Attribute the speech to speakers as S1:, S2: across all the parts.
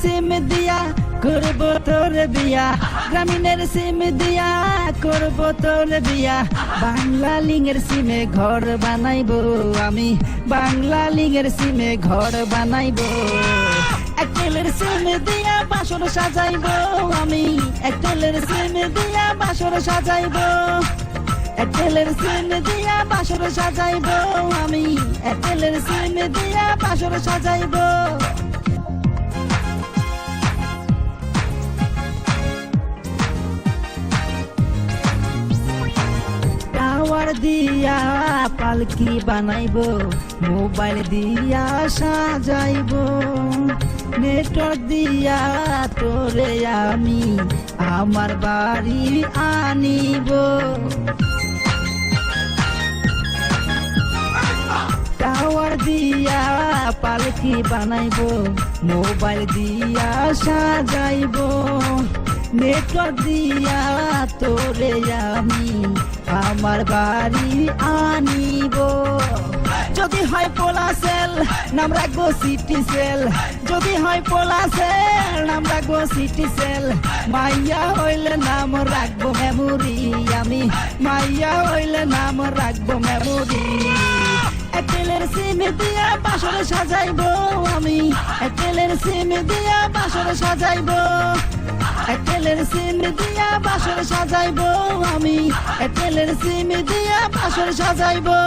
S1: সিম দিয়া করব তোর বিয়া গ্রামীণের সিম দিয়া করব তোর বিয়া বাংলা লিঙ্গের সিমে ঘর বানাইবো আমি বাংলা লিঙ্গের সিমে ঘর বানাইবো একটেলের সিম দিয়া বাসর সাজাইবো আমি একটেলের সিম দিয়া বাসর সাজাইবো এটেলের সিম দিয়া বাসর সাজাইবো আমি এটেলের সিম দিয়া বাসর সাজাইবো টাওয়ার দিয়া পালকি বানাইবো, মোবাইল দিয়া সাজাইবো। নেটওয়ার্ক দিয়া তোরে আমি আমার বাড়ি আনিব। টাওয়ার দিয়া পালকি বানাইবো, মোবাইল দিয়া সাজাইব। নেটওয়ার্ক দিয়া তোরে আমি আমার বাড়ি আনিব। যদি হয় পোলা সেল নাম রাখব সিটি সেল। যদি হয় পোলা সেল নাম রাখব সিটি সেল। মাইয়া হইলে নাম রাখব মেমোরি আমি। মাইয়া হইলে নাম রাখব মেমোরি। একেলের সিম দিয়া বাসর সাজাইবো আমি। একেলের সিম দিয়া বাসর সাজাইবো। একেলের সিম দিয়া বাসর সাজাইবো। একেলের সিম দিয়া বাসর সাজাইবো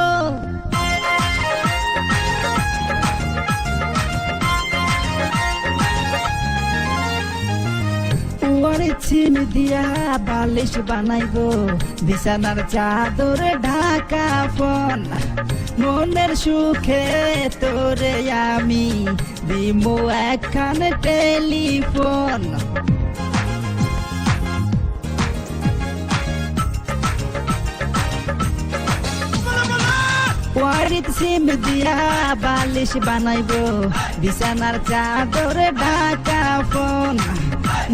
S1: ওরে ছিন দিয়া বালিশ বানাইবো। বিছানার চাদরে ঢাকা ফোন মনের সুখে তোরে আমি দিমো একখান টেলিফোন। ওয়ারিত সিম দিয়া বালিশ বানাইবো। বিছানার চাদরে ঢাকা ফোন।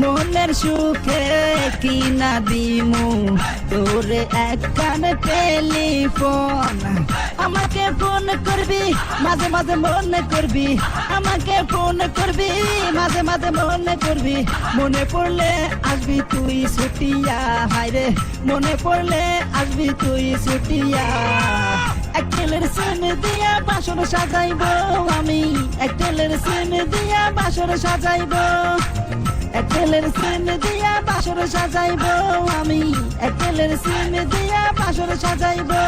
S1: মনের সুখে কিনা দিমু। তোরে একখান টেলিফোন। আমাকে ফোন করবি, মাঝে মাঝে মনে করবি। আমাকে ফোন করবি, মাঝে মাঝে মনে করবি। মনে পড়লে আসবি তুই ছুটিয়া। হায়রে মনে পড়লে আসবি তুই ছুটিয়া। সিম দিয়া বাসর সাজাইবো আমি। দিয়া বাসর সাজাইবো। সিম দিয়া বাসর সাজাইবো আমি। একটেলের সিম দিয়া বাসর সাজাইবো।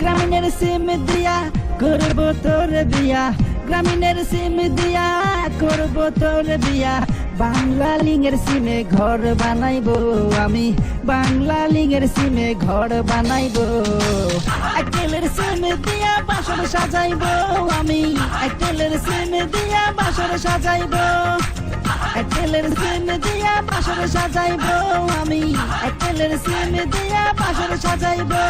S1: গ্রামীণের সিম দিয়া করব তোর বিয়া গ্রামীণের সিম দিয়া করব তোর বিয়া বাংলা লিঙ্গের সিমে ঘর বানাইবো আমি। বাংলা লিঙ্গের সিমে ঘর বানাইবো। একটেলের সিম দিয়া বাসর সাজাইবো আমি। একটেলের সিম দিয়া বাসর সাজাইবো। একটেলের সিম দিয়া বাসর সাজাইবো আমি। একটেলের সিম দিয়া বাসর সাজাইবো।